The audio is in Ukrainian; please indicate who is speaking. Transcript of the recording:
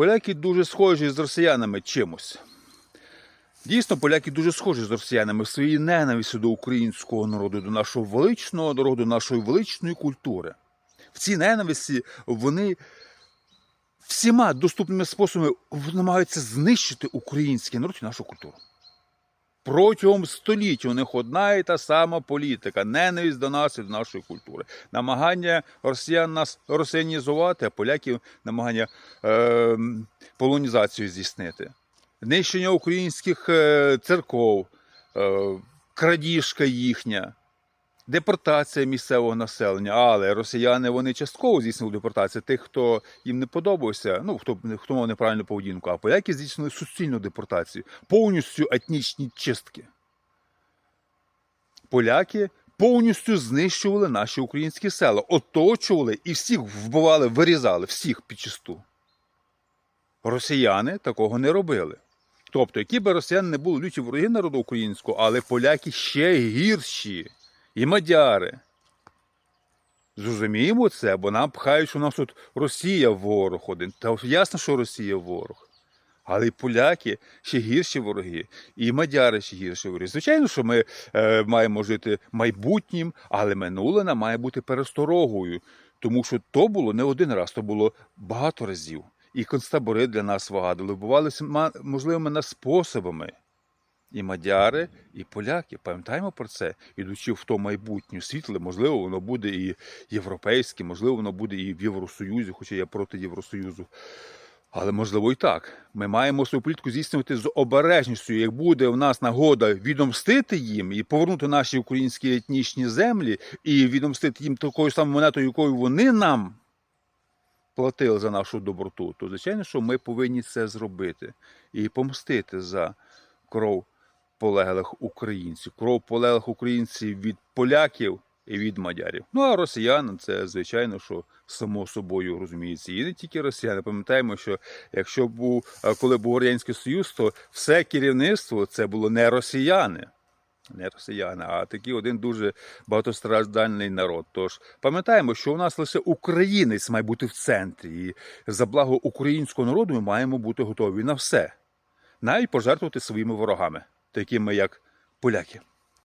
Speaker 1: Поляки дуже схожі з росіянами чимось. Дійсно, поляки дуже схожі з росіянами в своїй ненависті до українського народу, до нашого величного народу, нашої величної культури. В цій ненависті вони всіма доступними способами намагаються знищити український народ і нашу культуру. Протягом століть у них одна і та сама політика, ненависть до нас і до нашої культури. Намагання росіян нас росіянізувати, а поляків намагання е, полонізацію здійснити. Нищення українських е, церков, е, крадіжка їхня, депортація місцевого населення. Але росіяни вони частково здійснили депортацію тих, хто їм не подобався, ну хто, хто мав неправильну поведінку, а поляки здійснили суцільну депортацію, повністю етнічні чистки. Поляки повністю знищували наші українські села, оточували і всіх вбивали, вирізали, всіх підчисту. Росіяни такого не робили. Тобто, які би росіяни не були люті вороги народу українського, але поляки ще гірші і мадяри. Зрозуміємо це, бо нам пхають, що у нас тут Росія ворог один. Та ясно, що Росія ворог. Але і поляки ще гірші вороги, і мадяри ще гірші вороги. Звичайно, що ми е, маємо жити майбутнім, але минуле нам має бути пересторогою, тому що то було не один раз, то було багато разів. І концтабори для нас вигадували, вбивалися ма- можливими на способами. І мадяри, і поляки. Пам'ятаємо про це, ідучи в то майбутнє світле, можливо, воно буде і європейське, можливо, воно буде і в Євросоюзі, хоча я проти Євросоюзу. Але можливо і так. Ми маємо свою політику здійснювати з обережністю. Як буде в нас нагода відомстити їм і повернути наші українські етнічні землі, і відомстити їм такою самою монетою, якою вони нам платили за нашу доброту, то звичайно, що ми повинні це зробити і помстити за кров полеглих українців, кров полеглих українців від поляків і від мадярів. Ну а росіян це звичайно, що само собою розуміється. І не тільки росіяни. Пам'ятаємо, що якщо був е, коли був радянський союз, то все керівництво це було не росіяни. Не росіяни, а такий один дуже багатостраждальний народ. Тож пам'ятаємо, що у нас лише українець має бути в центрі, і за благо українського народу ми маємо бути готові на все, навіть пожертвувати своїми ворогами, такими як поляки.